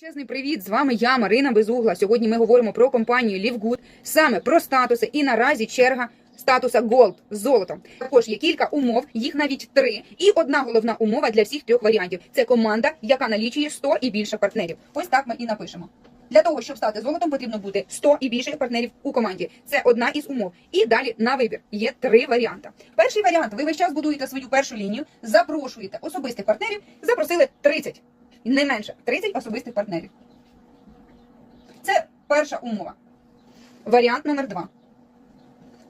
Чесний привіт! З вами я, Марина Безугла. Сьогодні ми говоримо про компанію Лівгуд, саме про статуси. І наразі черга статуса Gold з золотом. Також є кілька умов, їх навіть три. І одна головна умова для всіх трьох варіантів це команда, яка налічує 100 і більше партнерів. Ось так ми і напишемо. Для того, щоб стати золотом, потрібно бути 100 і більше партнерів у команді. Це одна із умов. І далі на вибір є три варіанти. Перший варіант: ви весь час будуєте свою першу лінію, запрошуєте особистих партнерів, запросили 30 не менше 30 особистих партнерів. Це перша умова. Варіант номер два.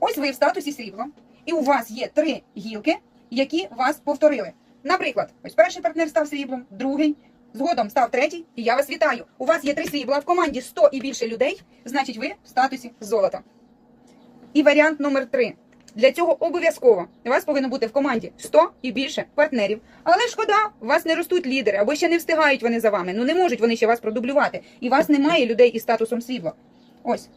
Ось ви в статусі срібло, і у вас є три гілки, які вас повторили. Наприклад, ось перший партнер став сріблом, другий, згодом став третій, і я вас вітаю. У вас є три срібла в команді 100 і більше людей, значить ви в статусі золота. І варіант номер три. Для цього обов'язково у вас повинно бути в команді 100 і більше партнерів. Але шкода, у вас не ростуть лідери, або ще не встигають вони за вами. Ну не можуть вони ще вас продублювати. І вас немає людей із статусом срібла. Ось.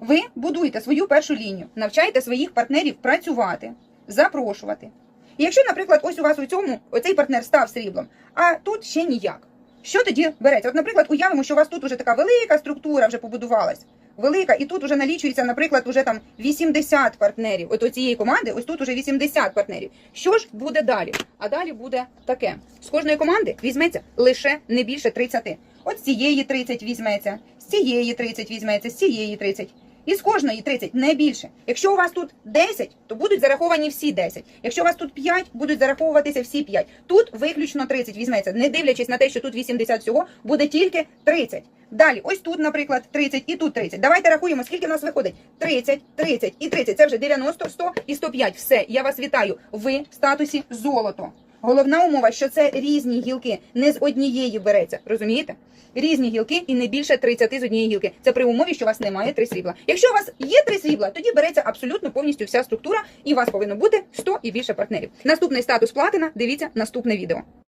Ви будуєте свою першу лінію, навчаєте своїх партнерів працювати, запрошувати. І якщо, наприклад, ось у вас у цьому оцей партнер став сріблом, а тут ще ніяк. Що тоді береться? От, наприклад, уявимо, що у вас тут уже така велика структура вже побудувалась. Велика, і тут уже налічується, наприклад, уже там 80 партнерів. От у цієї команди, ось тут уже 80 партнерів. Що ж буде далі? А далі буде таке: з кожної команди візьметься лише не більше 30. От з цієї 30 візьметься, з цієї 30 візьметься, з цієї 30. І з кожної 30, не більше. Якщо у вас тут 10, то будуть зараховані всі 10. Якщо у вас тут 5, будуть зараховуватися всі 5. Тут виключно 30 візьметься, не дивлячись на те, що тут 80 всього, буде тільки 30. Далі, ось тут, наприклад, 30 і тут 30. Давайте рахуємо, скільки в нас виходить. 30, 30 і 30. Це вже 90, 100 і 105. Все, я вас вітаю. Ви в статусі золото. Головна умова, що це різні гілки, не з однієї береться. Розумієте? Різні гілки і не більше 30 з однієї гілки. Це при умові, що у вас немає три срібла. Якщо у вас є три срібла, тоді береться абсолютно повністю вся структура, і у вас повинно бути 100 і більше партнерів. Наступний статус платина. Дивіться наступне відео.